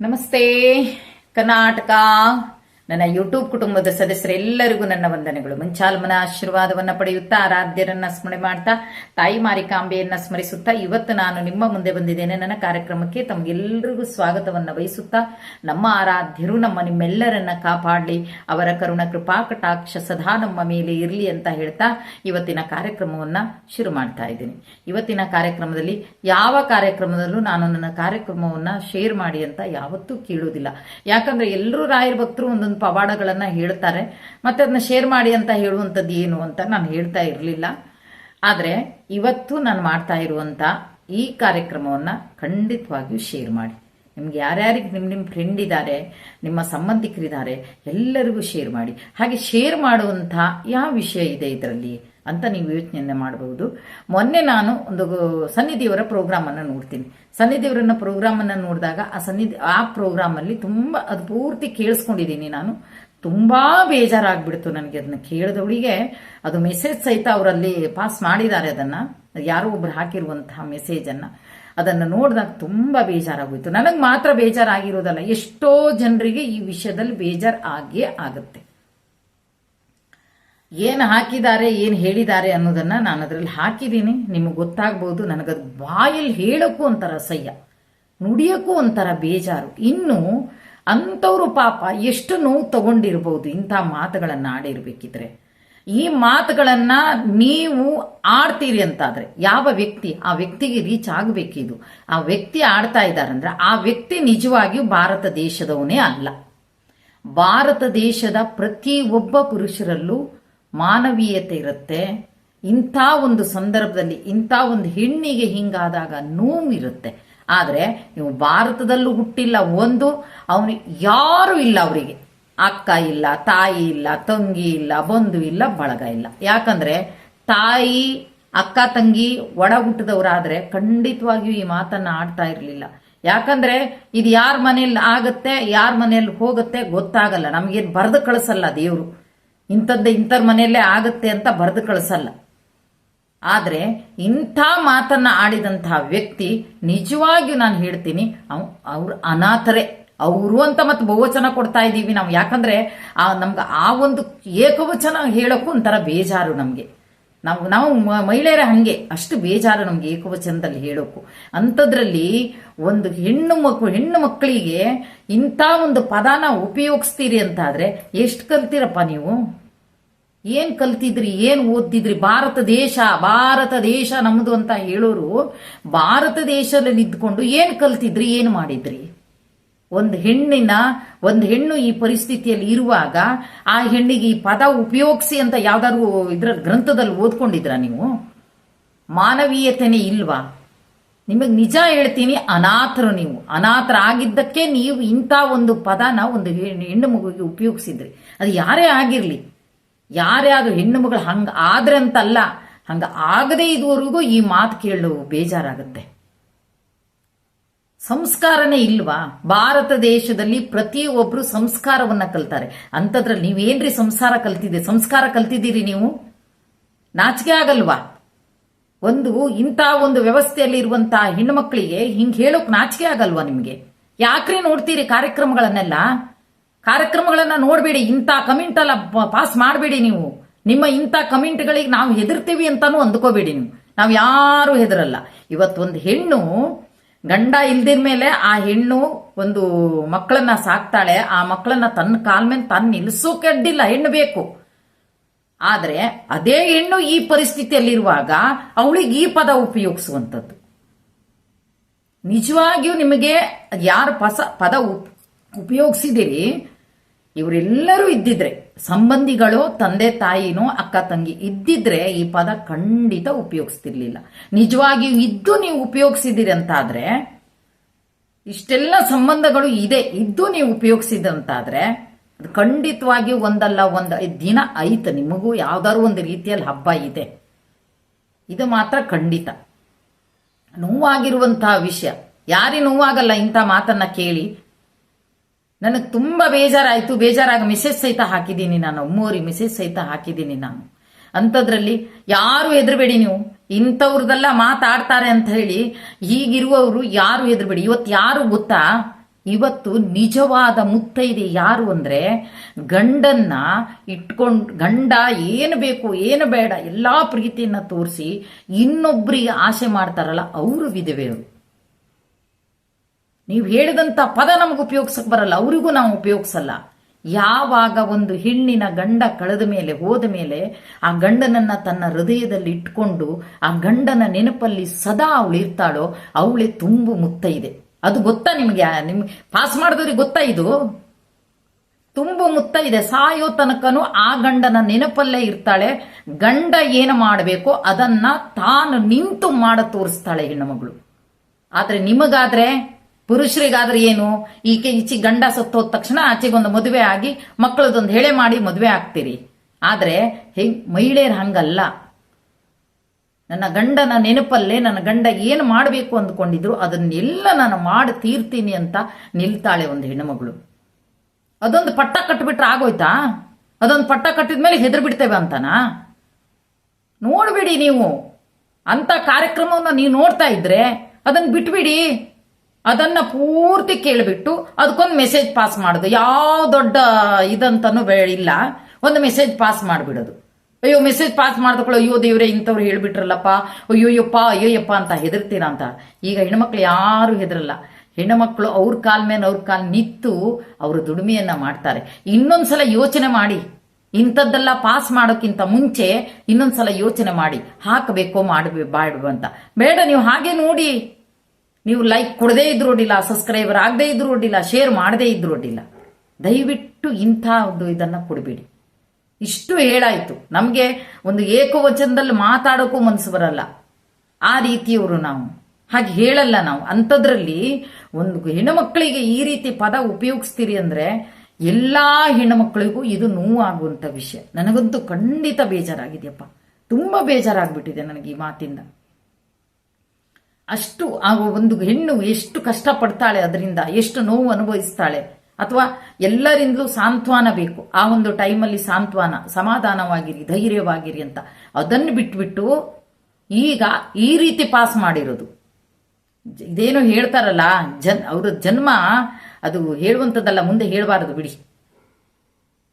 ನಮಸ್ತೆ ಕರ್ನಾಟಕ ನನ್ನ ಯೂಟ್ಯೂಬ್ ಕುಟುಂಬದ ಸದಸ್ಯರೆಲ್ಲರಿಗೂ ನನ್ನ ವಂದನೆಗಳು. ಮುಂಚಾಲ್ಮನ ಆಶೀರ್ವಾದವನ್ನ ಪಡೆಯುತ್ತಾ, ಆರಾಧ್ಯರನ್ನ ಸ್ಮರಣೆ ಮಾಡ್ತಾ, ತಾಯಿ ಮಾರಿಕಾಂಬೆಯನ್ನ ಸ್ಮರಿಸುತ್ತಾ ಇವತ್ತು ನಾನು ನಿಮ್ಮ ಮುಂದೆ ಬಂದಿದ್ದೇನೆ. ನನ್ನ ಕಾರ್ಯಕ್ರಮಕ್ಕೆ ತಮಗೆಲ್ಲರಿಗೂ ಸ್ವಾಗತವನ್ನ ಬಯಸುತ್ತಾ ನಮ್ಮ ಆರಾಧ್ಯರು, ನಮ್ಮ ನಿಮ್ಮೆಲ್ಲರನ್ನ ಕಾಪಾಡಲಿ, ಅವರ ಕರುಣ ಕೃಪಾ, ಕಟಾಕ್ಷ ಸದಾ ನಮ್ಮ ಮೇಲೆ ಇರಲಿ ಅಂತ ಹೇಳ್ತಾ ಇವತ್ತಿನ ಕಾರ್ಯಕ್ರಮವನ್ನ ಶುರು ಮಾಡ್ತಾ ಇದ್ದೀನಿ. ಇವತ್ತಿನ ಕಾರ್ಯಕ್ರಮದಲ್ಲಿ ಯಾವ ಕಾರ್ಯಕ್ರಮದಲ್ಲೂ ನಾನು ನನ್ನ ಕಾರ್ಯಕ್ರಮವನ್ನ ಶೇರ್ ಮಾಡಿ ಅಂತ ಯಾವತ್ತೂ ಕೇಳುವುದಿಲ್ಲ. ಯಾಕಂದ್ರೆ ಎಲ್ಲರೂ ರಾಯರ ಭಕ್ತರು ಒಂದೊಂದು ಪವಾಡಗಳನ್ನ ಹೇಳ್ತಾರೆ. ಮತ್ತೆ ಅದನ್ನ ಶೇರ್ ಮಾಡಿ ಅಂತ ಹೇಳುವಂಥದ್ದು ಏನು ಅಂತ ನಾನು ಹೇಳ್ತಾ ಇರಲಿಲ್ಲ. ಆದರೆ ಇವತ್ತು ನಾನು ಮಾಡ್ತಾ ಇರುವಂತ ಈ ಕಾರ್ಯಕ್ರಮವನ್ನ ಖಂಡಿತವಾಗಿಯೂ ಶೇರ್ ಮಾಡಿ. ನಿಮ್ಗೆ ಯಾರ್ಯಾರಿಗೆ ನಿಮ್ಮ ನಿಮ್ಮ ಫ್ರೆಂಡ್ ಇದ್ದಾರೆ ನಿಮ್ಮ ಸಂಬಂಧಿಕರಿದ್ದಾರೆ, ಎಲ್ಲರಿಗೂ ಶೇರ್ ಮಾಡಿ. ಹಾಗೆ ಶೇರ್ ಮಾಡುವಂಥ ಯಾವ ವಿಷಯ ಇದೆ ಇದರಲ್ಲಿ? ಅಂತ ನೀವು ಯೋಚನೆಯನ್ನು ಮಾಡಬಹುದು ಮೊನ್ನೆ ನಾನು ಒಂದು ಸನ್ನಿಧಿಯವರ ಪ್ರೋಗ್ರಾಮನ್ನು ನೋಡ್ತೀನಿ. ಸನ್ನಿಧಿಯವರನ್ನ ಪ್ರೋಗ್ರಾಮನ್ನು ನೋಡಿದಾಗ ಆ ಸನ್ನಿಧಿ, ಆ ಪ್ರೋಗ್ರಾಮಲ್ಲಿ ತುಂಬ ಅದು ಪೂರ್ತಿ ಕೇಳಿಸ್ಕೊಂಡಿದ್ದೀನಿ ನಾನು. ತುಂಬಾ ಬೇಜಾರಾಗ್ಬಿಡ್ತು ನನಗೆ ಅದನ್ನ ಕೇಳಿದವಳಿಗೆ. ಅದು ಮೆಸೇಜ್ ಸಹಿತ ಅವರಲ್ಲಿ ಪಾಸ್ ಮಾಡಿದ್ದಾರೆ ಅದನ್ನ. ಯಾರೋ ಒಬ್ರು ಹಾಕಿರುವಂತಹ ಮೆಸೇಜ್ ಅನ್ನ. ಅದನ್ನು ನೋಡಿದಾಗ ತುಂಬಾ ಬೇಜಾರಾಗೋಯ್ತು. ನನಗೆ ಮಾತ್ರ ಬೇಜಾರಾಗಿರೋದಲ್ಲ, ಎಷ್ಟೋ ಜನರಿಗೆ ಈ ವಿಷಯದಲ್ಲಿ ಬೇಜಾರು ಆಗಿಯೇ ಆಗುತ್ತೆ. ಏನು ಹಾಕಿದ್ದಾರೆ, ಏನು ಹೇಳಿದ್ದಾರೆ ಅನ್ನೋದನ್ನ ನಾನು ಅದರಲ್ಲಿ ಹಾಕಿದ್ದೀನಿ ನಿಮಗೆ ಗೊತ್ತಾಗ್ಬೋದು, ನನಗದು ಬಾಯಲ್ಲಿ ಹೇಳೋಕ್ಕೂ ಒಂಥರ ಅಸಹ್ಯ. ನುಡಿಯೋಕ್ಕೂ ಒಂಥರ ಬೇಜಾರು. ಇನ್ನು ಅಂಥವ್ರು ಪಾಪ ಎಷ್ಟು ನೋವು ತಗೊಂಡಿರ್ಬೋದು, ಇಂಥ ಮಾತುಗಳನ್ನ ಆಡಿರ್ಬೇಕಿದ್ರೆ. ಈ ಮಾತುಗಳನ್ನ ನೀವು ಆಡ್ತೀರಿ ಅಂತಾದ್ರೆ, ಯಾವ ವ್ಯಕ್ತಿ ಆ ವ್ಯಕ್ತಿಗೆ ರೀಚ್ ಆಗಬೇಕಿದು? ಆ ವ್ಯಕ್ತಿ ಆಡ್ತಾ ಇದ್ದಾರಂದ್ರೆ, ಆ ವ್ಯಕ್ತಿ ನಿಜವಾಗಿಯೂ ಭಾರತ ದೇಶದವನೇ ಅಲ್ಲ. ಭಾರತ ದೇಶದ ಪ್ರತಿ ಒಬ್ಬ ಪುರುಷರಲ್ಲೂ ಮಾನವೀಯತೆ ಇರುತ್ತೆ. ಇಂಥ ಒಂದು ಸಂದರ್ಭದಲ್ಲಿ, ಇಂಥ ಒಂದು ಹೆಣ್ಣಿಗೆ ಹಿಂಗಾದಾಗ ನೋವು ಇರುತ್ತೆ. ಆದರೆ ನೀವು ಭಾರತದಲ್ಲೂ ಹುಟ್ಟಿಲ್ಲ ಒಂದು, ಅವನು ಯಾರು ಇಲ್ಲ ಅವರಿಗೆ. ಅಕ್ಕ ಇಲ್ಲ, ತಾಯಿ ಇಲ್ಲ, ತಂಗಿ ಇಲ್ಲ, ಬಂಧು ಇಲ್ಲ, ಬಳಗ ಇಲ್ಲ. ಯಾಕಂದ್ರೆ ತಾಯಿ, ಅಕ್ಕ, ತಂಗಿ ಒಡ ಹುಟ್ಟಿದವರಾದ್ರೆ ಖಂಡಿತವಾಗಿಯೂ ಈ ಮಾತನ್ನ ಆಡ್ತಾ ಇರಲಿಲ್ಲ. ಯಾಕಂದ್ರೆ ಇದು ಯಾರ ಮನೆಯಲ್ಲಿ ಆಗುತ್ತೆ, ಯಾರ ಮನೆಯಲ್ಲಿ ಹೋಗುತ್ತೆ ಗೊತ್ತಾಗಲ್ಲ. ನಮಗೇನು ಬರೆದು ಕಳಿಸಲ್ಲ ದೇವರು. ಇಂಥದ್ದು ಇಂಥರ ಮನೆಯಲ್ಲೇ ಆಗುತ್ತೆ ಅಂತ ಬರೆದು ಕಳಿಸಲ್ಲ. ಆದರೆ ಇಂಥ ಮಾತನ್ನು ಆಡಿದಂಥ ವ್ಯಕ್ತಿ ನಿಜವಾಗಿಯೂ ನಾನು ಹೇಳ್ತೀನಿ ಅವ್ರು ಅನಾಥರೇ. ಅವರು ಅಂತ ಮತ್ತೆ ಬಹುವಚನ ಕೊಡ್ತಾ ಇದ್ದೀವಿ ನಾವು. ಯಾಕಂದ್ರೆ ಆ ನಮ್ಗೆ ಆ ಒಂದು ಏಕವಚನ ಹೇಳೋಕ್ಕೂ ಒಂಥರ ಬೇಜಾರು ನಮಗೆ. ನಾವು ನಾವು ಮಹಿಳೆಯರ ಹಂಗೆ. ಅಷ್ಟು ಬೇಜಾರು ನಮ್ಗೆ ಏಕವಚನದಲ್ಲಿ ಹೇಳೋಕು. ಅಂಥದ್ರಲ್ಲಿ ಒಂದು ಹೆಣ್ಣು ಮಕ್ಕಳು ಹೆಣ್ಣು ಮಕ್ಕಳಿಗೆ ಇಂಥ ಒಂದು ಪದಾನ ಉಪಯೋಗಿಸ್ತೀರಿ ಅಂತಾದ್ರೆ ಎಷ್ಟು ಕಲ್ತೀರಪ್ಪ ನೀವು? ಏನ್ ಕಲ್ತಿದ್ರಿ? ಏನ್ ಓದ್ತಿದ್ರಿ? ಭಾರತ ದೇಶ ಭಾರತ ದೇಶ ನಮ್ದು ಅಂತ ಹೇಳೋರು ಭಾರತ ದೇಶದಲ್ಲಿ ಇದ್ಕೊಂಡು ಏನ್ ಕಲ್ತಿದ್ರಿ? ಏನ್ ಮಾಡಿದ್ರಿ? ಒಂದು ಹೆಣ್ಣಿನ, ಒಂದು ಹೆಣ್ಣು ಈ ಪರಿಸ್ಥಿತಿಯಲ್ಲಿ ಇರುವಾಗ ಆ ಹೆಣ್ಣಿಗೆ ಈ ಪದ ಉಪಯೋಗಿಸಿ ಅಂತ ಯಾವ್ದಾದ್ರು ಇದ್ರ ಗ್ರಂಥದಲ್ಲಿ ಓದ್ಕೊಂಡಿದ್ರ ನೀವು? ಮಾನವೀಯತೆನೇ ಇಲ್ವಾ? ನಿಮಗೆ ನಿಜ ಹೇಳ್ತೀನಿ, ಅನಾಥರು ನೀವು. ಅನಾಥರ ಆಗಿದ್ದಕ್ಕೆ ನೀವು ಇಂಥ ಒಂದು ಪದನ ಒಂದು ಹೆಣ್ಣು ಮಗುವಿಗೆ ಉಪಯೋಗಿಸಿದ್ರಿ. ಅದು ಯಾರೇ ಆಗಿರಲಿ. ಯಾರೇ ಆದ್ರೂ ಹೆಣ್ಣು ಮಗಳು ಹಂಗೆ ಆದ್ರೆ ಅಂತಲ್ಲ ಹಂಗ ಆಗದೇ ಇದುವರೆಗೂ ಈ ಮಾತು ಕೇಳೋ ಬೇಜಾರಾಗುತ್ತೆ. ಸಂಸ್ಕಾರನೇ ಇಲ್ವಾ? ಭಾರತ ದೇಶದಲ್ಲಿ ಪ್ರತಿಯೊಬ್ರು ಸಂಸ್ಕಾರವನ್ನ ಕಲ್ತಾರೆ. ಅಂತದ್ರಲ್ಲಿ ನೀವೇನ್ರಿ ಸಂಸ್ಕಾರ ಕಲ್ತಿದ್ದೆ? ಸಂಸ್ಕಾರ ಕಲ್ತಿದ್ದೀರಿ ನೀವು? ನಾಚಿಕೆ ಆಗಲ್ವಾ? ಒಂದು ಇಂಥ ಒಂದು ವ್ಯವಸ್ಥೆಯಲ್ಲಿ ಇರುವಂತಹ ಹೆಣ್ಮಕ್ಳಿಗೆ ಹಿಂಗ್ ಹೇಳೋಕ್ ನಾಚಿಕೆ ಆಗಲ್ವಾ ನಿಮಗೆ? ಯಾಕ್ರಿ ನೋಡ್ತೀರಿ ಕಾರ್ಯಕ್ರಮಗಳನ್ನೆಲ್ಲ? ಕಾರ್ಯಕ್ರಮಗಳನ್ನ ನೋಡಬೇಡಿ, ಇಂಥ ಕಮೆಂಟ್ ಅಲ್ಲ ಪಾಸ್ ಮಾಡಬೇಡಿ ನೀವು. ನಿಮ್ಮ ಇಂಥ ಕಮೆಂಟ್ಗಳಿಗೆ ನಾವು ಹೆದರ್ತೀವಿ ಅಂತಾನು ಅಂದ್ಕೋಬೇಡಿ ನೀವು. ನಾವು ಯಾರು ಹೆದರಲ್ಲ. ಇವತ್ತೊಂದು ಹೆಣ್ಣು ಗಂಡ ಇಲ್ದಿರ ಮೇಲೆ ಆ ಹೆಣ್ಣು ಒಂದು ಮಕ್ಕಳನ್ನ ಸಾಕ್ತಾಳೆ, ಆ ಮಕ್ಕಳನ್ನ ತನ್ನ ಕಾಲ್ ಮೇಲೆ ತನ್ನ ನಿಲ್ಲಿಸೋಕೆ ಅಡ್ಡಿಲ್ಲ, ಹೆಣ್ಣು ಬೇಕು. ಆದ್ರೆ ಅದೇ ಹೆಣ್ಣು ಈ ಪರಿಸ್ಥಿತಿಯಲ್ಲಿರುವಾಗ ಅವಳಿಗೆ ಈ ಪದ ಉಪಯೋಗಿಸುವಂಥದ್ದು. ನಿಜವಾಗಿಯೂ ನಿಮಗೆ ಯಾರು ಪಸ ಪದ ಉಪಯೋಗಿಸಿದಿರಿ ಇವರೆಲ್ಲರೂ ಇದ್ದಿದ್ರೆ, ಸಂಬಂಧಿಗಳು, ತಂದೆ ತಾಯಿನೋ, ಅಕ್ಕ ತಂಗಿ ಇದ್ದಿದ್ರೆ ಈ ಪದ ಖಂಡಿತ ಉಪಯೋಗಿಸ್ತಿರ್ಲಿಲ್ಲ. ನಿಜವಾಗಿಯೂ ಇದ್ದು ನೀವು ಉಪಯೋಗಿಸಿದಿರಿ ಅಂತಾದ್ರೆ, ಇಷ್ಟೆಲ್ಲ ಸಂಬಂಧಗಳು ಇದೆ, ಇದ್ದು ನೀವು ಉಪಯೋಗಿಸಿದಂತಾದ್ರೆ ಅದು ಖಂಡಿತವಾಗಿ ಒಂದಲ್ಲ, ಒಂದು ದಿನ ಐತೆ ನಿಮಗೂ ಯಾವ್ದಾದ್ರು ಒಂದು ರೀತಿಯಲ್ಲಿ ಹಬ್ಬ ಇದೆ. ಇದು ಮಾತ್ರ ಖಂಡಿತ. ನೋವಾಗಿರುವಂತಹ ವಿಷಯ. ಯಾರಿ ನೋವಾಗಲ್ಲ ಇಂಥ ಮಾತನ್ನ ಕೇಳಿ ನನಗೆ ತುಂಬ ಬೇಜಾರಾಯಿತು. ಬೇಜಾರಾಗಿ ಮೆಸೇಜ್ ಸಹಿತ ಹಾಕಿದ್ದೀನಿ ನಾನು. ಮೂರಿ ಮೆಸೇಜ್ ಸಹಿತ ಹಾಕಿದ್ದೀನಿ ನಾನು. ಅಂಥದ್ರಲ್ಲಿ ಯಾರು ಹೆದರ್ಬೇಡಿ ನೀವು. ಇಂಥವ್ರದೆಲ್ಲ ಮಾತಾಡ್ತಾರೆ ಅಂತ ಹೇಳಿ ಈಗಿರುವವರು ಯಾರು ಹೆದರ್ಬೇಡಿ? ಇವತ್ತು ಯಾರು ಗೊತ್ತಾ? ಇವತ್ತು ನಿಜವಾದ ಮುತ್ತೈದೆ ಯಾರು ಅಂದ್ರೆ ಗಂಡನ್ನ ಇಟ್ಕೊಂಡು ಗಂಡ ಏನು ಬೇಕು, ಏನು ಬೇಡ, ಎಲ್ಲಾ ಪ್ರೀತಿಯನ್ನು ತೋರಿಸಿ ಇನ್ನೊಬ್ಬರಿಗೆ ಆಸೆ ಮಾಡ್ತಾರಲ್ಲ, ಅವರು ವಿಧವೆಯರು ನೀವು ಹೇಳಿದಂತ ಪದ ನಮಗೆ ಉಪಯೋಗಿಸಕ್ ಬರಲ್ಲ, ಅವರಿಗೂ ನಾವು ಉಪಯೋಗಿಸಲ್ಲ. ಯಾವಾಗ ಒಂದು ಹೆಣ್ಣಿನ ಗಂಡ ಕಳೆದ ಮೇಲೆ, ಹೋದ ಮೇಲೆ, ಆ ಗಂಡನನ್ನ ತನ್ನ ಹೃದಯದಲ್ಲಿ ಇಟ್ಕೊಂಡು, ಆ ಗಂಡನ ನೆನಪಲ್ಲಿ ಸದಾ ಅವಳು ಇರ್ತಾಳೋ, ಅವಳೇ ತುಂಬು ಮುತ್ತ ಇದೆ. ಅದು ಗೊತ್ತಾ ನಿಮಗೆ? ನಿಮ್ಗೆ ಪಾಸ್ ಮಾಡಿದವ್ರಿಗೆ ಗೊತ್ತಾ ಇದು? ತುಂಬ ಮುತ್ತ ಇದೆ. ಸಾಯೋ ತನಕನೂ ಆ ಗಂಡನ ನೆನಪಲ್ಲೇ ಇರ್ತಾಳೆ. ಗಂಡ ಏನು ಮಾಡಬೇಕೋ ಅದನ್ನ ತಾನು ನಿಂತು ಮಾಡ ತೋರಿಸ್ತಾಳೆ ಹೆಣ್ಣುಮಗಳು ಆದ್ರೆ ನಿಮಗಾದ್ರೆ ಪುರುಷರಿಗಾದ್ರೆ ಏನು? ಈಕೆ ಈಚಿ ಗಂಡ ಸತ್ತೋದ ತಕ್ಷಣ ಆಚೆಗೊಂದು ಮದುವೆ ಆಗಿ ಮಕ್ಕಳದೊಂದು ಹೇಳೆ ಮಾಡಿ ಮದುವೆ ಆಗ್ತೀರಿ. ಆದ್ರೆ ಹೆಂಗ್ ಮಹಿಳೆಯರು ಹಂಗಲ್ಲ. ನನ್ನ ಗಂಡನ ನೆನಪಲ್ಲೇ ನನ್ನ ಗಂಡ ಏನು ಮಾಡಬೇಕು ಅಂದ್ಕೊಂಡಿದ್ರು ಅದನ್ನೆಲ್ಲ ನಾನು ಮಾಡಿ ತೀರ್ತೀನಿ ಅಂತ ನಿಲ್ತಾಳೆ ಒಂದು ಹೆಣ್ಣುಮಗಳು. ಅದೊಂದು ಪಟ್ಟ ಕಟ್ಟಿಬಿಟ್ರೆ ಆಗೋಯ್ತಾ? ಅದೊಂದು ಪಟ್ಟ ಕಟ್ಟಿದ ಮೇಲೆ ಹೆದರ್ ಬಿಡ್ತೇವೆ ಅಂತನಾ? ನೋಡ್ಬೇಡಿ ನೀವು. ಅಂತ ಕಾರ್ಯಕ್ರಮವನ್ನು ನೀವು ನೋಡ್ತಾ ಇದ್ರೆ ಅದನ್ನ ಬಿಟ್ಬಿಡಿ. ಅದನ್ನ ಪೂರ್ತಿ ಕೇಳಿಬಿಟ್ಟು ಅದಕ್ಕೊಂದು ಮೆಸೇಜ್ ಪಾಸ್ ಮಾಡೋದು. ಯಾವ ದೊಡ್ಡ ಇದಂತನೂ ಇಲ್ಲ. ಒಂದು ಮೆಸೇಜ್ ಪಾಸ್ ಮಾಡಿಬಿಡೋದು. ಅಯ್ಯೋ ಮೆಸೇಜ್ ಪಾಸ್ ಮಾಡ್ದಕೊಳ್ಳೋ ಅಯ್ಯೋ ದೇವ್ರೆ, ಇಂಥವ್ರು ಹೇಳ್ಬಿಟ್ರಲ್ಲಪ್ಪ. ಅಯ್ಯೋಯ್ಯಪ್ಪ ಅಯ್ಯೋಯ್ಯಪ್ಪ ಅಂತ ಹೆದರ್ತೀರಾ ಅಂತ. ಈಗ ಹೆಣ್ಮಕ್ಳು ಯಾರು ಹೆದರಲ್ಲ. ಹೆಣ್ಣುಮಕ್ಳು ಅವ್ರ ಕಾಲ್ ಮೇಲೆ ಅವ್ರ ಕಾಲ್ ನಿತ್ತು ಅವರು ದುಡಿಮೆಯನ್ನ ಮಾಡ್ತಾರೆ. ಇನ್ನೊಂದ್ಸಲ ಯೋಚನೆ ಮಾಡಿ. ಇಂಥದ್ದೆಲ್ಲ ಪಾಸ್ ಮಾಡೋಕ್ಕಿಂತ ಮುಂಚೆ ಇನ್ನೊಂದ್ಸಲ ಯೋಚನೆ ಮಾಡಿ. ಹಾಕಬೇಕೋ ಮಾಡಬೇಕು ಅಂತ. ಬೇಡ, ನೀವು ಹಾಗೆ ನೋಡಿ. ನೀವು ಲೈಕ್ ಕೊಡದೇ ಇದ್ರು ಅಡ್ಡಿಲ್ಲ ಸಬ್ಸ್ಕ್ರೈಬರ್ ಆಗದೇ ಇದ್ರು ಅಡ್ಡಿಲ್ಲ ಶೇರ್ ಮಾಡದೇ ಇದ್ರು ಅಡ್ಡಿಲ್ಲ. ದಯವಿಟ್ಟು ಇಂಥ ಒಂದು ಇದನ್ನ ಕೊಡಬೇಡಿ. ಇಷ್ಟು ಹೇಳಾಯಿತು. ನಮಗೆ ಒಂದು ಏಕವಚನದಲ್ಲಿ ಮಾತಾಡೋಕ್ಕೂ ಮನಸ್ಸು ಬರಲ್ಲ. ಆ ರೀತಿಯವರು ನಾವು. ಹಾಗೆ ಹೇಳಲ್ಲ ನಾವು. ಅಂಥದ್ರಲ್ಲಿ ಒಂದು ಹೆಣ್ಣುಮಕ್ಕಳಿಗೆ ಈ ರೀತಿ ಪದ ಉಪಯೋಗಿಸ್ತೀರಿ ಅಂದ್ರೆ ಎಲ್ಲಾ ಹೆಣ್ಣುಮಕ್ಕಳಿಗೂ ಇದು ನೋವಾಗುವಂಥ ವಿಷಯ. ನನಗಂತೂ ಖಂಡಿತ ಬೇಜಾರಾಗಿದೆಯಪ್ಪ. ತುಂಬಾ ಬೇಜಾರಾಗ್ಬಿಟ್ಟಿದೆ ನನಗೆ ಈ ಮಾತಿಂದ. ಅಷ್ಟು ಆ ಒಂದು ಹೆಣ್ಣು ಎಷ್ಟು ಕಷ್ಟಪಡ್ತಾಳೆ ಅದರಿಂದ, ಎಷ್ಟು ನೋವು ಅನುಭವಿಸ್ತಾಳೆ. ಅಥವಾ ಎಲ್ಲರಿಂದಲೂ ಸಾಂತ್ವನ ಬೇಕು. ಆ ಒಂದು ಟೈಮಲ್ಲಿ ಸಾಂತ್ವನ, ಸಮಾಧಾನವಾಗಿರಿ, ಧೈರ್ಯವಾಗಿರಿ ಅಂತ. ಅದನ್ನು ಬಿಟ್ಬಿಟ್ಟು ಈಗ ಈ ರೀತಿ ಪಾಸ್ ಮಾಡಿರೋದು. ಇದೇನೋ ಹೇಳ್ತಾರಲ್ಲ, ಜನ್, ಅವರ ಜನ್ಮ ಅದು ಹೇಳುವಂಥದ್ದಲ್ಲ, ಮುಂದೆ ಹೇಳಬಾರದು ಬಿಡಿ.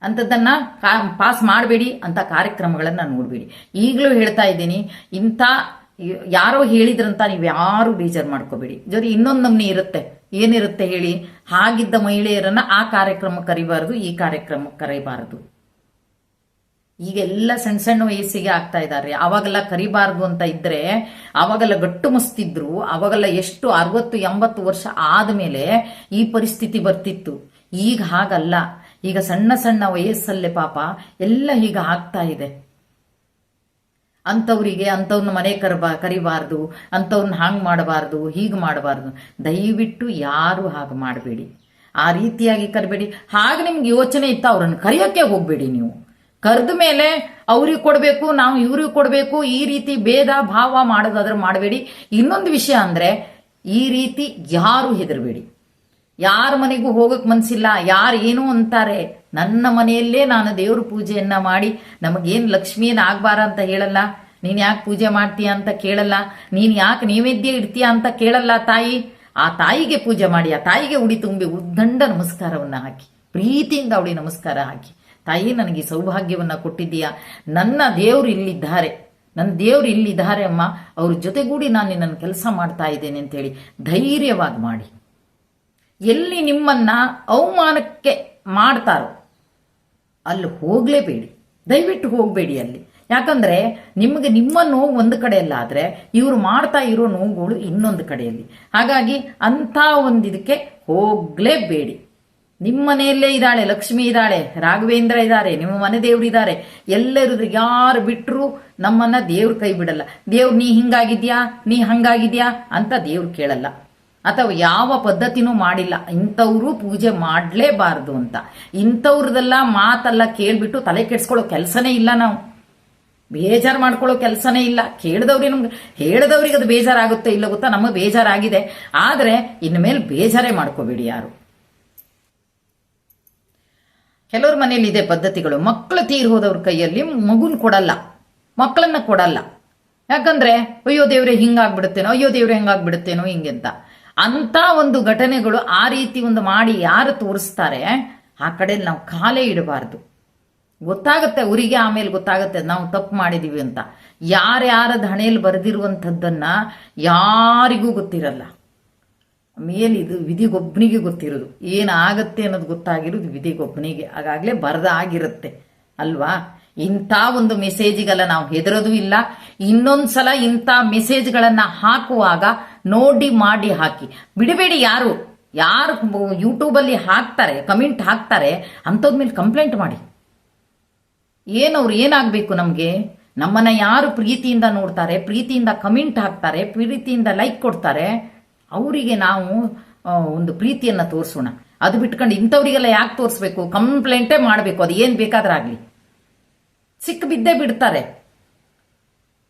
ಅಂಥದ್ದನ್ನ ಕಾ- ಪಾಸ್ ಮಾಡಬೇಡಿ ಅಂತ ಕಾರ್ಯಕ್ರಮಗಳನ್ನು ನೋಡಬೇಡಿ. ಈಗಲೂ ಹೇಳ್ತಾ ಇದ್ದೀನಿ, ಇಂಥ ಯಾರೋ ಹೇಳಿದ್ರಂತ ನೀವು ಯಾರು ಬೇಜಾರು ಮಾಡ್ಕೋಬೇಡಿ. ಜೊತೆ ಇನ್ನೊಂದು ನಮ್ನಿ ಇರುತ್ತೆ. ಏನಿರುತ್ತೆ ಹೇಳಿ? ಹಾಗಿದ್ದ ಮಹಿಳೆಯರನ್ನ ಆ ಕಾರ್ಯಕ್ರಮ ಕರಿಬಾರದು, ಈ ಕಾರ್ಯಕ್ರಮ ಕರೀಬಾರದು. ಈಗೆಲ್ಲ ಸಣ್ಣ ಸಣ್ಣ ವಯಸ್ಸಿಗೆ ಆಗ್ತಾ ಇದ್ದಾರೆ ಅವಾಗೆಲ್ಲ ಕರಿಬಾರ್ದು ಅಂತ ಇದ್ರೆ, ಅವಾಗೆಲ್ಲ ಗಟ್ಟು ಮಸ್ತಿದ್ರು, ಅವಾಗೆಲ್ಲ ಎಷ್ಟು ಅರವತ್ತು, ಎಂಬತ್ತು ವರ್ಷ ಆದಮೇಲೆ ಈ ಪರಿಸ್ಥಿತಿ ಬರ್ತಿತ್ತು. ಈಗ ಹಾಗಲ್ಲ. ಈಗ ಸಣ್ಣ ಸಣ್ಣ ವಯಸ್ಸಲ್ಲೇ ಪಾಪ ಎಲ್ಲ ಈಗ ಆಗ್ತಾ ಇದೆ. ಅಂಥವ್ರಿಗೆ ಅಂಥವ್ರನ್ನ ಮನೆ ಕರಬಾ, ಕರಿಬಾರ್ದು ಅಂಥವ್ರನ್ನ ಹಾಂಗೆ ಮಾಡಬಾರ್ದು, ಹೀಗೆ ಮಾಡಬಾರ್ದು. ದಯವಿಟ್ಟು ಯಾರು ಹಾಗೆ ಮಾಡಬೇಡಿ. ಆ ರೀತಿಯಾಗಿ ಕರಿಬೇಡಿ. ಹಾಗೆ ನಿಮ್ಗೆ ಯೋಚನೆ ಇತ್ತು, ಅವ್ರನ್ನ ಕರೆಯೋಕ್ಕೆ ಹೋಗಬೇಡಿ ನೀವು. ಕರೆದ ಮೇಲೆ ಅವ್ರಿಗೆ ಕೊಡಬೇಕು, ನಾವು ಇವ್ರಿಗೆ ಕೊಡಬೇಕು, ಈ ರೀತಿ ಭೇದ ಭಾವ ಮಾಡೋದಾದ್ರೆ ಮಾಡಬೇಡಿ. ಇನ್ನೊಂದು ವಿಷಯ ಅಂದರೆ, ಈ ರೀತಿ ಯಾರು ಹೆದರಬೇಡಿ. ಯಾರ ಮನೆಗೂ ಹೋಗಕ್ ಮನ್ಸಿಲ್ಲ, ಯಾರು ಏನು ಅಂತಾರೆ? ನನ್ನ ಮನೆಯಲ್ಲೇ ನಾನು ದೇವ್ರ ಪೂಜೆಯನ್ನ ಮಾಡಿ, ನಮಗೇನು ಲಕ್ಷ್ಮಿಯನ್ನ ಆಗ್ಬಾರ ಅಂತ ಹೇಳಲ್ಲ? ನೀನ್ ಯಾಕೆ ಪೂಜೆ ಮಾಡ್ತೀಯ ಅಂತ ಕೇಳಲ್ಲ? ನೀನ್ ಯಾಕೆ ನೈವೇದ್ಯ ಇಡ್ತೀಯ ಅಂತ ಕೇಳಲ್ಲ ತಾಯಿ? ಆ ತಾಯಿಗೆ ಪೂಜೆ ಮಾಡಿ, ಆ ತಾಯಿಗೆ ಉಡಿ ತುಂಬಿ ಉದ್ದಂಡ ನಮಸ್ಕಾರವನ್ನ ಹಾಕಿ, ಪ್ರೀತಿಯಿಂದ ಅವಳಿ ನಮಸ್ಕಾರ ಹಾಕಿ. ತಾಯಿ, ನನಗೆ ಸೌಭಾಗ್ಯವನ್ನ ಕೊಟ್ಟಿದ್ದೀಯಾ? ನನ್ನ ದೇವ್ರು ಇಲ್ಲಿದ್ದಾರೆ. ನನ್ನ ದೇವ್ರು ಇಲ್ಲಿದ್ದಾರೆ ಅಮ್ಮ. ಅವ್ರ ಜೊತೆಗೂಡಿ ನಾನು ನನ್ನ ಕೆಲಸ ಮಾಡ್ತಾ ಇದ್ದೇನೆ ಅಂತೇಳಿ ಧೈರ್ಯವಾಗಿ ಮಾಡಿ. ಎಲ್ಲಿ ನಿಮ್ಮನ್ನ ಅವಮಾನಕ್ಕೆ ಮಾಡ್ತಾರೋ ಅಲ್ಲಿ ಹೋಗಲೇಬೇಡಿ. ದಯವಿಟ್ಟು ಹೋಗಬೇಡಿ ಅಲ್ಲಿ. ಯಾಕಂದ್ರೆ ನಿಮಗೆ ನಿಮ್ಮ ನೋವು ಒಂದು ಕಡೆಯಲ್ಲ ಆದ್ರೆ ಇವರು ಮಾಡ್ತಾ ಇರೋ ನೋವುಗಳು ಇನ್ನೊಂದು ಕಡೆಯಲ್ಲಿ. ಹಾಗಾಗಿ ಅಂಥ ಒಂದು ಇದಕ್ಕೆ ಹೋಗಲೇಬೇಡಿ. ನಿಮ್ಮ ಮನೆಯಲ್ಲೇ ಇದ್ದಾಳೆ, ಲಕ್ಷ್ಮಿ ಇದ್ದಾಳೆ, ರಾಘವೇಂದ್ರ ಇದ್ದಾರೆ, ನಿಮ್ಮ ಮನೆ ದೇವ್ರು ಇದ್ದಾರೆ. ಎಲ್ಲರೂ ಯಾರು ಬಿಟ್ಟರು ನಮ್ಮನ್ನ ದೇವ್ರ ಕೈ ಬಿಡಲ್ಲ. ದೇವ್ರು, ನೀ ಹಿಂಗಾಗಿದ್ಯಾ? ನೀ ಹಂಗಾಗಿದ್ಯಾ? ಅಂತ ದೇವ್ರು ಕೇಳಲ್ಲ. ಅಥವಾ ಯಾವ ಪದ್ಧತಿನೂ ಮಾಡಿಲ್ಲ. ಇಂಥವ್ರು ಪೂಜೆ ಮಾಡಲೇಬಾರ್ದು ಅಂತ. ಇಂಥವ್ರದೆಲ್ಲ ಮಾತೆಲ್ಲ ಕೇಳಿಬಿಟ್ಟು ತಲೆ ಕೆಡಿಸ್ಕೊಳ್ಳೋ ಕೆಲಸನೇ ಇಲ್ಲ ನಾವು. ಬೇಜಾರು ಮಾಡ್ಕೊಳ್ಳೋ ಕೆಲಸನೇ ಇಲ್ಲ. ಕೇಳಿದವ್ರಿಗೆ ನಮ್ಗೆ ಹೇಳಿದವ್ರಿಗೆ ಅದು ಬೇಜಾರಾಗುತ್ತೆ ಇಲ್ಲ ಗೊತ್ತಾ? ನಮಗೆ ಬೇಜಾರಾಗಿದೆ. ಆದರೆ ಇನ್ಮೇಲೆ ಬೇಜಾರೇ ಮಾಡ್ಕೋಬೇಡಿ ಯಾರು. ಕೆಲವ್ರ ಮನೇಲಿ ಇದೆ ಪದ್ಧತಿಗಳು. ಮಕ್ಕಳು ತೀರ್ ಹೋದವ್ರ ಕೈಯಲ್ಲಿ ಮಗುನ ಕೊಡಲ್ಲ. ಮಕ್ಕಳನ್ನ ಕೊಡಲ್ಲ. ಯಾಕಂದ್ರೆ, ಅಯ್ಯೋ ದೇವ್ರೆ ಹಿಂಗಾಗ್ಬಿಡುತ್ತೇನೋ, ಅಯ್ಯೋ ದೇವ್ರೆ ಹಿಂಗಾಗ್ಬಿಡುತ್ತೇನೋ, ಹಿಂಗೆ ಅಂತ. ಅಂತ ಒಂದು ಘಟನೆಗಳು ಆ ರೀತಿ ಒಂದು ಮಾಡಿ ಯಾರು ತೋರಿಸ್ತಾರೆ, ಆ ಕಡೆ ನಾವು ಕಾಲೇ ಇಡಬಾರ್ದು. ಗೊತ್ತಾಗುತ್ತೆ ಅವರಿಗೆ ಆಮೇಲೆ ಗೊತ್ತಾಗುತ್ತೆ, ನಾವು ತಪ್ಪು ಮಾಡಿದೀವಿ ಅಂತ. ಯಾರ್ಯಾರದ ಹಣೆಯಲ್ಲಿ ಬರೆದಿರುವಂಥದ್ದನ್ನ ಯಾರಿಗೂ ಗೊತ್ತಿರಲ್ಲ. ಮೇಲೆ ಇದು ವಿಧಿಗೊಬ್ಬನಿಗೆ ಗೊತ್ತಿರೋದು. ಏನಾಗತ್ತೆ ಅನ್ನೋದು ಗೊತ್ತಾಗಿರೋದು ವಿಧಿಗೊಬ್ಬನಿಗೆ. ಹಾಗಾಗಲೇ ಬರದಾಗಿರುತ್ತೆ, ಅಲ್ವಾ? ಇಂಥ ಒಂದು ಮೆಸೇಜ್ಗೆಲ್ಲ ನಾವು ಹೆದರೋದು ಇಲ್ಲ. ಇನ್ನೊಂದ್ಸಲ ಇಂಥ ಮೆಸೇಜ್ಗಳನ್ನ ಹಾಕುವಾಗ ನೋಡಿ ಮಾಡಿ ಹಾಕಿ. ಬಿಡಬೇಡಿ ಯಾರು? ಯಾರು ಯೂಟ್ಯೂಬಲ್ಲಿ ಹಾಕ್ತಾರೆ ಕಮೆಂಟ್ ಹಾಕ್ತಾರೆ ಅಂಥದ್ ಮೇಲೆ ಕಂಪ್ಲೇಂಟ್ ಮಾಡಿ. ಏನವ್ರು ಏನಾಗಬೇಕು ನಮಗೆ? ನಮ್ಮನ್ನ ಯಾರು ಪ್ರೀತಿಯಿಂದ ನೋಡ್ತಾರೆ, ಪ್ರೀತಿಯಿಂದ ಕಮೆಂಟ್ ಹಾಕ್ತಾರೆ, ಪ್ರೀತಿಯಿಂದ ಲೈಕ್ ಕೊಡ್ತಾರೆ, ಅವರಿಗೆ ನಾವು ಒಂದು ಪ್ರೀತಿಯನ್ನ ತೋರಿಸೋಣ. ಅದು ಬಿಟ್ಕೊಂಡು ಇಂಥವರಿಗೆಲ್ಲ ಯಾಕೆ ತೋರಿಸ್ಬೇಕು? ಕಂಪ್ಲೇಂಟೇ ಮಾಡಬೇಕು, ಅದು ಏನು ಬೇಕಾದ್ರಾಗ್ಲಿ. ಸಿಕ್ಕ ಬಿದ್ದೇ ಬಿಡ್ತಾರೆ.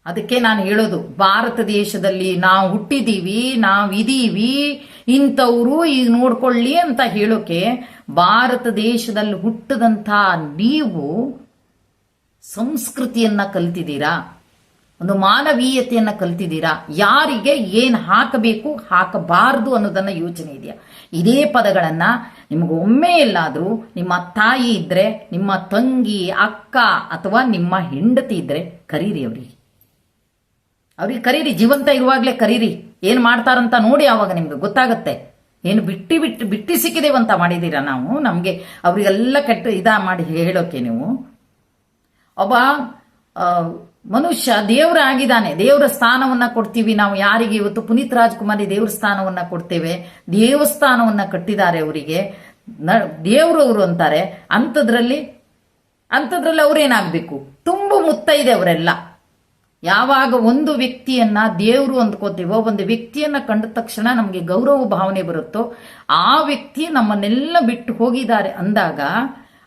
ಅದಕ್ಕೆ ನಾನು ಹೇಳೋದು, ಭಾರತ ದೇಶದಲ್ಲಿ ನಾವು ಹುಟ್ಟಿದೀವಿ, ನಾವಿದೀವಿ, ಇಂಥವ್ರು ಈಗ ನೋಡ್ಕೊಳ್ಳಿ ಅಂತ ಹೇಳೋಕೆ ಭಾರತ ದೇಶದಲ್ಲಿ ಹುಟ್ಟದಂಥ ನೀವು ಸಂಸ್ಕೃತಿಯನ್ನ ಕಲ್ತಿದ್ದೀರಾ? ಒಂದು ಮಾನವೀಯತೆಯನ್ನ ಕಲ್ತಿದ್ದೀರಾ? ಯಾರಿಗೆ ಏನು ಹಾಕಬೇಕು, ಹಾಕಬಾರದು ಅನ್ನೋದನ್ನ ಯೋಚನೆ ಇದೆಯಾ? ಇದೇ ಪದಗಳನ್ನ ನಿಮಗೆ ಒಮ್ಮೆ ಎಲ್ಲಾದ್ರೂ ನಿಮ್ಮ ತಾಯಿ ಇದ್ರೆ, ನಿಮ್ಮ ತಂಗಿ, ಅಕ್ಕ ಅಥವಾ ನಿಮ್ಮ ಹೆಂಡತಿ ಇದ್ರೆ ಕರೀರಿ ಅವರಿಗೆ. ಅವ್ರಿಗೆ ಕರೀರಿ, ಜೀವಂತ ಇರುವಾಗಲೇ ಕರೀರಿ. ಏನು ಮಾಡ್ತಾರಂತ ನೋಡಿ ಆವಾಗ ನಿಮ್ಗೆ ಗೊತ್ತಾಗುತ್ತೆ. ಏನು ಬಿಟ್ಟಿ ಬಿಟ್ಟು ಬಿಟ್ಟಿ ಸಿಕ್ಕಿದೇವಂತ ಮಾಡಿದೀರಾ ನಾವು? ನಮಗೆ ಅವರಿಗೆಲ್ಲ ಕೆಟ್ಟ ಇದಾ ಮಾಡಿ ಹೇಳೋಕೆ ನೀವು. ಒಬ್ಬ ಮನುಷ್ಯ ದೇವರ ಆಗಿದ್ದಾನೆ ದೇವರ ಸ್ಥಾನವನ್ನು ಕೊಡ್ತೀವಿ ನಾವು ಯಾರಿಗೆ? ಇವತ್ತು ಪುನೀತ್ ರಾಜ್ಕುಮಾರಿ ದೇವ್ರ ಸ್ಥಾನವನ್ನು ಕೊಡ್ತೇವೆ. ದೇವಸ್ಥಾನವನ್ನು ಕಟ್ಟಿದ್ದಾರೆ ಅವರಿಗೆ. ದೇವರು ಅವರು ಅಂತಾರೆ. ಅಂಥದ್ರಲ್ಲಿ ಅಂಥದ್ರಲ್ಲಿ ಅವ್ರೇನಾಗಬೇಕು? ಮುತ್ತ ಮುತ್ತೈದೆ ಅವರೆಲ್ಲ. ಯಾವಾಗ ಒಂದು ವ್ಯಕ್ತಿಯನ್ನ ದೇವರು ಅಂದ್ಕೋತೀವೋ, ಒಂದು ವ್ಯಕ್ತಿಯನ್ನ ಕಂಡ ತಕ್ಷಣ ನಮಗೆ ಗೌರವ ಭಾವನೆ ಬರುತ್ತೋ, ಆ ವ್ಯಕ್ತಿ ನಮ್ಮನ್ನೆಲ್ಲ ಬಿಟ್ಟು ಹೋಗಿದ್ದಾರೆ ಅಂದಾಗ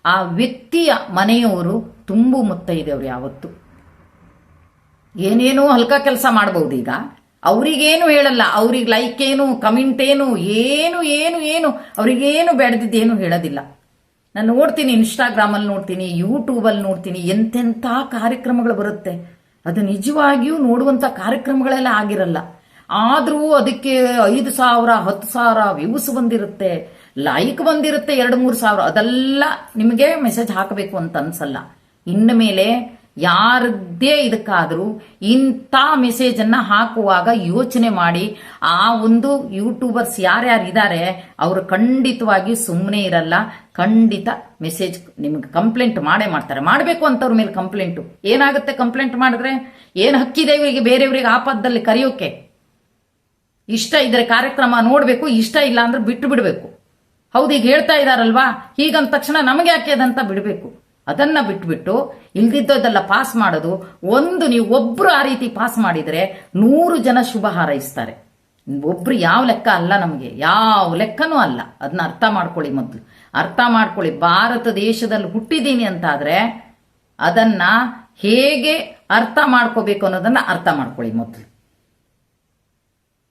ಆ ವ್ಯಕ್ತಿಯ ಮನೆಯವರು ತುಂಬು ಮುತ್ತೈದೆಯವರು ಯಾವತ್ತು. ಏನೇನೋ ಹಲ್ಕ ಕೆಲಸ ಮಾಡಬಹುದು ಈಗ ಅವರಿಗೇನು ಹೇಳಲ್ಲ, ಅವ್ರಿಗೆ ಲೈಕ್ ಏನು ಕಮೆಂಟ್ ಏನು ಏನು ಏನು ಏನು, ಅವ್ರಿಗೇನು ಬೆಳೆದಿದ್ದೇನು ಹೇಳೋದಿಲ್ಲ. ನಾನು ನೋಡ್ತೀನಿ ಇನ್ಸ್ಟಾಗ್ರಾಮಲ್ಲಿ ನೋಡ್ತೀನಿ ಯೂಟ್ಯೂಬಲ್ಲಿ ನೋಡ್ತೀನಿ, ಎಂತೆಂಥ ಕಾರ್ಯಕ್ರಮಗಳು ಬರುತ್ತೆ. ಅದು ನಿಜವಾಗಿಯೂ ನೋಡುವಂಥ ಕಾರ್ಯಕ್ರಮಗಳೆಲ್ಲ ಆಗಿರಲ್ಲ. ಆದರೂ ಅದಕ್ಕೆ ಐದು ಸಾವಿರ, ಹತ್ತು ಸಾವಿರ ವ್ಯೂಸ್ ಬಂದಿರುತ್ತೆ ಲೈಕ್ ಬಂದಿರುತ್ತೆ, ಎರಡು ಮೂರು ಸಾವಿರ. ಅದೆಲ್ಲ ನಿಮಗೆ ಮೆಸೇಜ್ ಹಾಕಬೇಕು ಅಂತ ಅನ್ಸಲ್ಲ. ಇನ್ನು ಮೇಲೆ ಯಾರದ್ದೇ ಇದಕ್ಕಾದರೂ ಇಂಥ ಮೆಸೇಜ್ ಅನ್ನ ಹಾಕುವಾಗ ಯೋಚನೆ ಮಾಡಿ, ಆ ಒಂದು ಯೂಟ್ಯೂಬರ್ಸ್ ಯಾರ್ಯಾರು ಇದ್ದಾರೆ ಅವರು ಖಂಡಿತವಾಗಿ ಸುಮ್ಮನೆ ಇರಲ್ಲ. ಖಂಡಿತ ಮೆಸೇಜ್ ನಿಮ್ಗೆ ಕಂಪ್ಲೇಂಟ್ ಮಾಡೇ ಮಾಡ್ತಾರೆ. ಮಾಡಬೇಕು ಅಂತವ್ರ ಮೇಲೆ ಕಂಪ್ಲೇಂಟು. ಏನಾಗುತ್ತೆ ಕಂಪ್ಲೇಂಟ್ ಮಾಡಿದ್ರೆ? ಏನು ಹಕ್ಕಿದೆ ಇವರಿಗೆ? ಬೇರೆಯವರಿಗೆ ಆಪತ್ತಲ್ಲಿ ಕರೆಯೋಕೆ? ಇಷ್ಟ ಇದ್ರೆ ಕಾರ್ಯಕ್ರಮ ನೋಡಬೇಕು, ಇಷ್ಟ ಇಲ್ಲ ಅಂದ್ರೆ ಬಿಟ್ಟು ಬಿಡಬೇಕು ಹೌದು, ಈಗ ಹೇಳ್ತಾ ಇದಾರಲ್ವಾ? ಹೀಗಂದ ತಕ್ಷಣ ನಮಗೆ ಯಾಕೆ ಅದಂತ ಬಿಡಬೇಕು? ಅದನ್ನ ಬಿಟ್ಬಿಟ್ಟು ಇಲ್ದಿದ್ದದೆಲ್ಲ ಪಾಸ್ ಮಾಡೋದು. ಒಂದು ನೀವು ಒಬ್ರು ಆ ರೀತಿ ಪಾಸ್ ಮಾಡಿದ್ರೆ ನೂರು ಜನ ಶುಭ ಹಾರೈಸ್ತಾರೆ. ಒಬ್ರು ಯಾವ ಲೆಕ್ಕ ಅಲ್ಲ ನಮಗೆ. ಯಾವ ಲೆಕ್ಕನೂ ಅಲ್ಲ. ಅದನ್ನ ಅರ್ಥ ಮಾಡ್ಕೊಳ್ಳಿ ಮೊದಲು. ಅರ್ಥ ಮಾಡ್ಕೊಳ್ಳಿ. ಭಾರತ ದೇಶದಲ್ಲಿ ಹುಟ್ಟಿದ್ದೀನಿ ಅಂತಾದ್ರೆ ಅದನ್ನ ಹೇಗೆ ಅರ್ಥ ಮಾಡ್ಕೋಬೇಕು ಅನ್ನೋದನ್ನ ಅರ್ಥ ಮಾಡ್ಕೊಳ್ಳಿ ಮೊದಲು.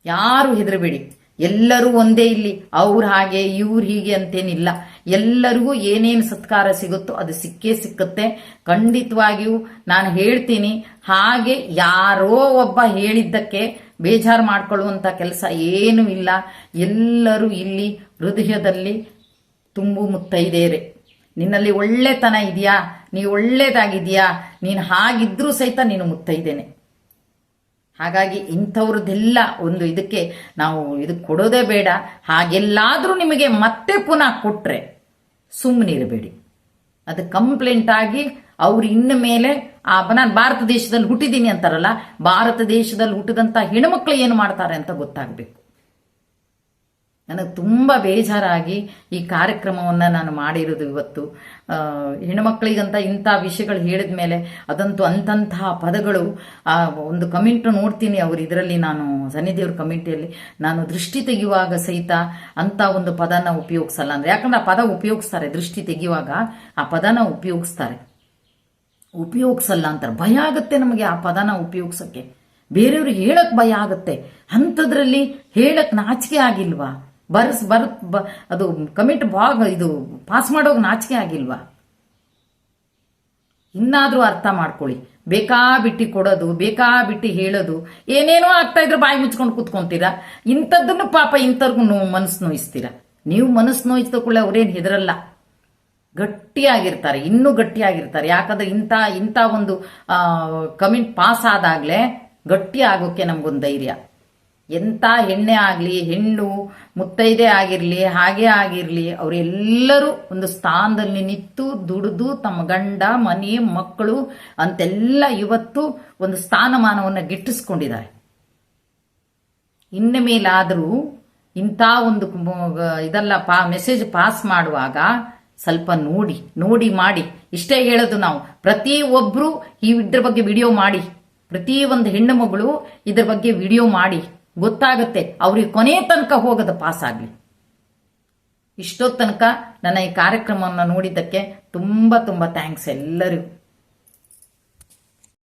ಯಾರು ಹೆದರಬೇಡಿ. ಎಲ್ಲರೂ ಒಂದೇ ಇಲ್ಲಿ. ಅವ್ರು ಹಾಗೆ, ಇವ್ರು ಹೀಗೆ ಅಂತೇನಿಲ್ಲ. ಎಲ್ಲರಿಗೂ ಏನೇನು ಸತ್ಕಾರ ಸಿಗುತ್ತೋ ಅದು ಸಿಕ್ಕೇ ಸಿಕ್ಕತ್ತೆ. ಖಂಡಿತವಾಗಿಯೂ ನಾನು ಹೇಳ್ತೀನಿ, ಹಾಗೆ ಯಾರೋ ಒಬ್ಬ ಹೇಳಿದ್ದಕ್ಕೆ ಬೇಜಾರು ಮಾಡ್ಕೊಳ್ಳುವಂತ ಕೆಲಸ ಏನೂ ಇಲ್ಲ. ಎಲ್ಲರೂ ಇಲ್ಲಿ ಹೃದಯದಲ್ಲಿ ತುಂಬು ಮುತ್ತೈದೇರೆ ನಿನ್ನಲ್ಲಿ ಒಳ್ಳೆತನ ಇದೆಯಾ? ನೀ ಒಳ್ಳೇದಾಗಿದೆಯಾ? ನೀನು ಹಾಗಿದ್ರೂ ಸಹಿತ ನೀನು ಮುತ್ತೈದೇನೆ. ಹಾಗಾಗಿ ಇಂಥವ್ರದ್ದೆಲ್ಲ ಒಂದು ಇದಕ್ಕೆ ನಾವು ಇದಕ್ಕೆ ಕೊಡೋದೇ ಬೇಡ. ಹಾಗೆಲ್ಲಾದರೂ ನಿಮಗೆ ಮತ್ತೆ ಪುನಃ ಕೊಟ್ಟರೆ ಸುಮ್ಮನಿರಬೇಡಿ ಅದು ಕಂಪ್ಲೇಂಟ್ ಆಗಿ ಅವ್ರು ಇನ್ನು ಮೇಲೆ, ಆ ನಾನು ಭಾರತ ದೇಶದಲ್ಲಿ ಹುಟ್ಟಿದ್ದೀನಿ ಅಂತಾರಲ್ಲ, ಭಾರತ ದೇಶದಲ್ಲಿ ಹುಟ್ಟಿದಂಥ ಹೆಣ್ಮಕ್ಳು ಏನು ಮಾಡ್ತಾರೆ ಅಂತ ಗೊತ್ತಾಗಬೇಕು. ನನಗೆ ತುಂಬ ಬೇಜಾರಾಗಿ ಈ ಕಾರ್ಯಕ್ರಮವನ್ನು ನಾನು ಮಾಡಿರೋದು ಇವತ್ತು. ಹೆಣ್ಮಕ್ಳಿಗಂತ ಇಂಥ ವಿಷಯಗಳು ಹೇಳಿದ ಮೇಲೆ ಅದಂತೂ ಅಂತಂತಹ ಪದಗಳು, ಆ, ಒಂದು ಕಮೆಂಟ್ ನೋಡ್ತೀನಿ ಅವ್ರು ಇದರಲ್ಲಿ ನಾನು ಸನ್ನಿಧಿಯವ್ರ ಕಮಿಟಿಯಲ್ಲಿ ನಾನು ದೃಷ್ಟಿ ತೆಗೆಯುವಾಗ ಸಹಿತ ಅಂತ ಒಂದು ಪದನ ಉಪಯೋಗಿಸಲ್ಲ ಅಂದ್ರೆ. ಯಾಕಂದ್ರೆ ಆ ಪದ ಉಪಯೋಗಿಸ್ತಾರೆ, ದೃಷ್ಟಿ ತೆಗೆಯುವಾಗ ಆ ಪದನ ಉಪಯೋಗಿಸ್ತಾರೆ. ಉಪಯೋಗಿಸಲ್ಲ ಅಂತಾರೆ. ಭಯ ಆಗುತ್ತೆ ನಮಗೆ ಆ ಪದನ ಉಪಯೋಗಿಸಕ್ಕೆ. ಬೇರೆಯವ್ರಿಗೆ ಹೇಳಕ್ ಭಯ ಆಗುತ್ತೆ. ಅಂಥದ್ರಲ್ಲಿ ಹೇಳಕ್ ನಾಚಿಕೆ ಆಗಿಲ್ವಾ? ಬರ್ಸ್ ಬರ್ ಅದು ಕಮಿಟ್ ಭಾಗ ಇದು ಪಾಸ್ ಮಾಡೋಗ್ ನಾಚಿಕೆ ಆಗಿಲ್ವಾ? ಇನ್ನಾದ್ರೂ ಅರ್ಥ ಮಾಡ್ಕೊಳ್ಳಿ. ಬೇಕಾಬಿಟ್ಟಿ ಕೊಡೋದು ಬೇಕಾಬಿಟ್ಟಿ ಹೇಳೋದು, ಏನೇನೋ ಆಗ್ತಾ ಇದ್ರೆ ಬಾಯಿ ಮುಚ್ಕೊಂಡು ಕೂತ್ಕೊಂತೀರಾ? ಇಂಥದ್ದನ್ನು ಪಾಪ ಇಂಥವ್ರಿಗೂ ನೋವು ಮನಸ್ಸು ನೋಯಿಸ್ತೀರ? ನೀವು ಮನಸ್ಸು ನೋಯಿಸಿದ ಕೂಡ ಅವ್ರೇನು ಹೆದರಲ್ಲ? ಗಟ್ಟಿಯಾಗಿರ್ತಾರೆ, ಇನ್ನೂ ಗಟ್ಟಿಯಾಗಿರ್ತಾರೆ. ಯಾಕಂದ್ರೆ ಇಂಥ ಇಂಥ ಒಂದು ಕಮೆಂಟ್ ಪಾಸ್ ಆದಾಗಲೇ ಗಟ್ಟಿ ಆಗೋಕ್ಕೆ ನಮಗೊಂದು ಧೈರ್ಯ. ಎಂಥ ಹೆಣ್ಣೆ ಆಗಲಿ, ಹೆಣ್ಣು ಮುತ್ತೈದೆ ಆಗಿರಲಿ, ಹಾಗೆ ಆಗಿರಲಿ, ಅವರೆಲ್ಲರೂ ಒಂದು ಸ್ಥಾನದಲ್ಲಿ ನಿಂತು ದುಡಿದು ತಮ್ಮ ಗಂಡ, ಮನೆ, ಮಕ್ಕಳು ಅಂತೆಲ್ಲ ಇವತ್ತು ಒಂದು ಸ್ಥಾನಮಾನವನ್ನು ಗಿಟ್ಟಿಸ್ಕೊಂಡಿದ್ದಾರೆ. ಇನ್ನು ಮೇಲಾದರೂ ಇಂಥ ಒಂದು ಇದೆಲ್ಲ ಪಾ, ಮೆಸೇಜ್ ಪಾಸ್ ಮಾಡುವಾಗ ಸ್ವಲ್ಪ ನೋಡಿ ನೋಡಿ ಮಾಡಿ. ಇಷ್ಟೇ ಹೇಳೋದು ನಾವು. ಪ್ರತಿ ಒಬ್ರು ಈ ಇದ್ರ ಬಗ್ಗೆ ವಿಡಿಯೋ ಮಾಡಿ. ಪ್ರತಿ ಒಂದು ಹೆಣ್ಣು ಮಗಳು ಇದ್ರ ಬಗ್ಗೆ ವಿಡಿಯೋ ಮಾಡಿ. ಗೊತ್ತಾಗುತ್ತೆ. ಅವ್ರಿಗೆ ಕೊನೆ ತನಕ ಹೋಗದ ಪಾಸ್ ಆಗಲಿ. ಇಷ್ಟೊತ್ತು ತನಕ ನನ್ನ ಈ ಕಾರ್ಯಕ್ರಮವನ್ನು ನೋಡಿದ್ದಕ್ಕೆ ತುಂಬ ತುಂಬ ಥ್ಯಾಂಕ್ಸ್ ಎಲ್ಲರಿಗೂ.